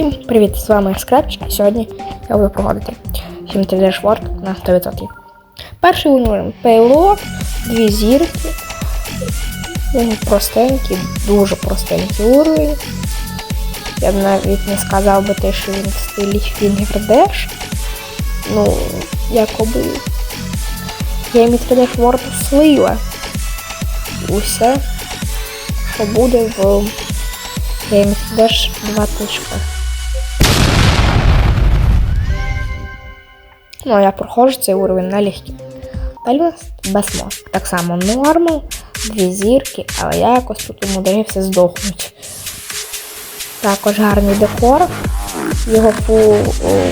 Всім привіт! З вами Scratch, і сьогодні я буду проводити Sim 3D World на 100%. Перший уровень Payload, дві зірки. Він простенький, дуже простенький уровень. Я б навіть не сказав би те, що він в стилі Dash. Ну, якоби Game 3D World слила усе, що буде в Game Dash 2 Ну, а я проходжу цей уровень на легкі. Далі нас без мозг. Так само нормал, дві зірки, але я якось тут умудрився здохнути. Також гарний декор. Його фул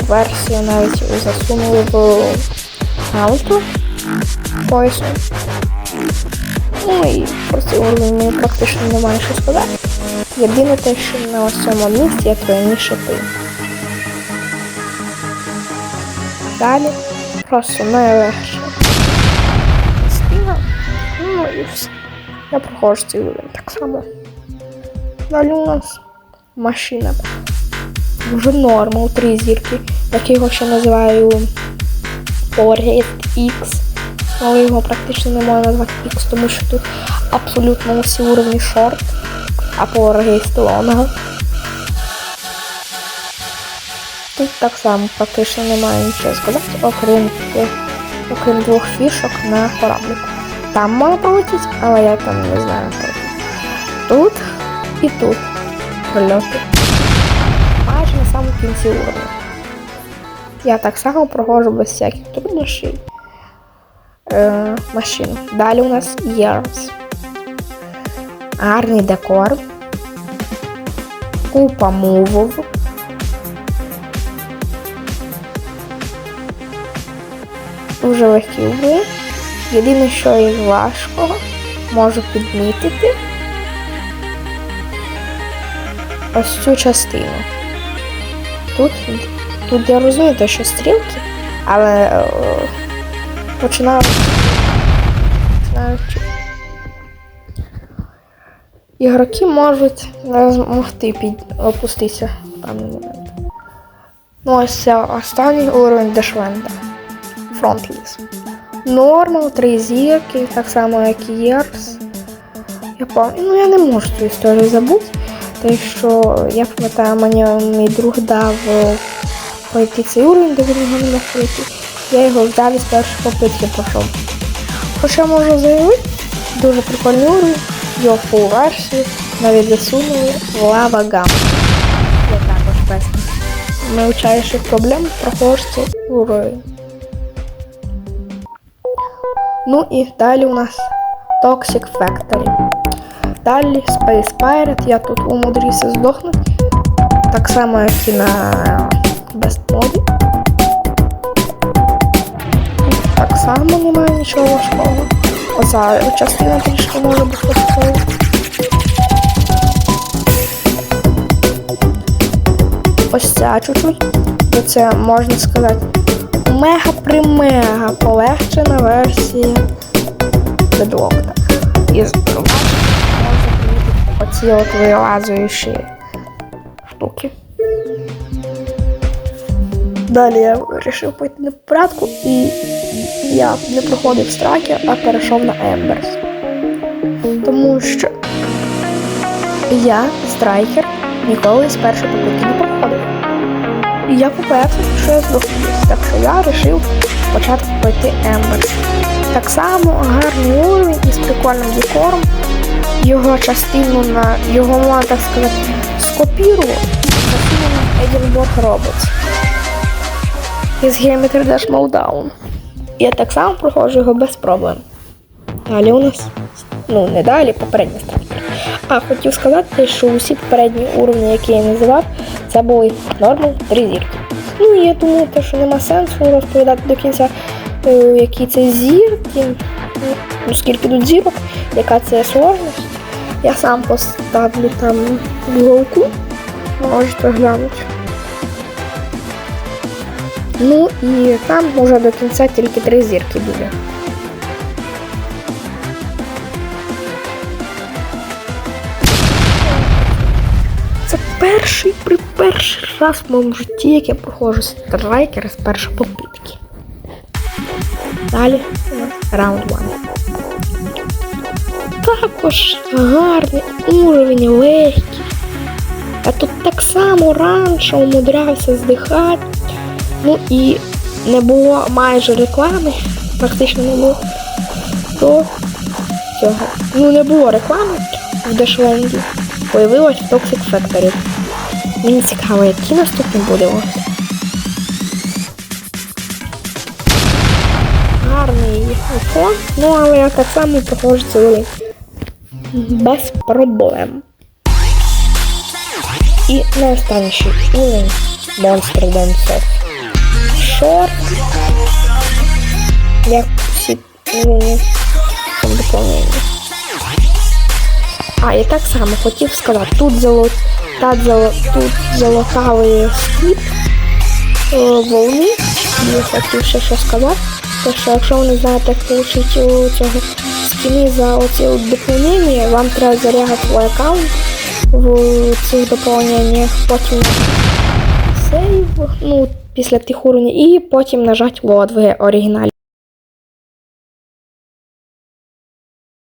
версію навіть засунули в аутро поясу. Ну і про цей уровень мені практично немає що сказати. Єдине те, що на цьому місці є тройні шипи. Далі просто найлегше. Стіна. Ну і все. Я проходжу цей уровень так само. Далі у нас машина. Вже нормал, три зірки. як я його ще називаю Powergate X. Але його практично не можна назвати X, тому що тут абсолютно усі уровні шорт, а Powergate Long. Тут так само практично немає нічого сказати, окрім, окрім двох фішок на кораблику. Там можна пролетіти, але я там не знаю. Тут і тут прольоти. Майже на самому кінці уровня. Я так само проходжу без всяких труднощів е, машину. Далі у нас Years. Гарний декор. Купа мувов. Дуже легкі угли. Єдине, що із важкого, можу підмітити ось цю частину. Тут, тут я розумію, те, що стрілки, але е, починаю починають ігроки можуть не змогти під опуститися в певний момент. Ну ось це останній уровень Дешленда. Фронтліс. Нормал, три зірки, так само як і Єрс. Я пам'ятаю, ну я не можу цю історію забути. Те, що я пам'ятаю, мені мій друг дав е, пройти цей уровень, де він його не мог пройти. Я його взяв з першої попитки пройшов. Хоча можу заявити, дуже прикольний уровень, його фул версію навіть засунули в лава гам. Я також без научаючих проблем проходиш цей уровень. Ну і далі у нас Toxic Factory. Далі Space Pirate, я тут умудрився здохнути. Так само, як і на Best моді. Так само немає нічого важкого. Оця частина трішки може бути важкою. Ось ця чуть-чуть. Це можна сказати мега-примега полегшена версія бедлокта. І можна оці от вилазуючі штуки. Далі я вирішив пойти на порадку і я не проходив страйкер, а перейшов на Емберс. Тому що я страйкер ніколи з першої попитки не проходив. І я поперся, що я здохнусь, так що я вирішив спочатку пройти Емберс. Так само гарний уровень із прикольним декором. Його частину на його можна так сказати скопірував, частину на Edinburgh Robots із Geometry Dash Mowdown. Я так само проходжу його без проблем. Далі у нас, ну не далі, попередня страйкер. А хотів сказати, що усі попередні уровні, які я називав, це були нормал три зірки. Ну і я думаю, що нема сенсу розповідати до кінця, е, які це зірки, ну скільки тут зірок, яка це сложність. Я сам поставлю там в можете глянути. Ну і там вже до кінця тільки три зірки буде. Перший, при перший раз в моєму житті, як я проходжу страйкер з першої попитки. Далі раунд 1. Також гарний уровень легкий. А тут так само раніше умудрявся здихати. Ну і не було майже реклами, практично не було. То цього. Ну не було реклами в Дешленді. Появилось Toxic Factory. Мені цікаво, які наступні буде у вас. Гарний фон, ну але так само проходжу цілий без проблем. І найостанніший уровень Monster Dance Short. Як всі уровні в. А, і так само хотів сказати, тут золот, та золо, тут золотавий е, волни. Я хотів ще що сказати. То що якщо ви не знаєте, як отримати у цього скіни за оці доповнення, вам треба зарягати свій аккаунт в цих доповненнях, потім сейв, ну, після тих уровнів, і потім нажати в оригіналі.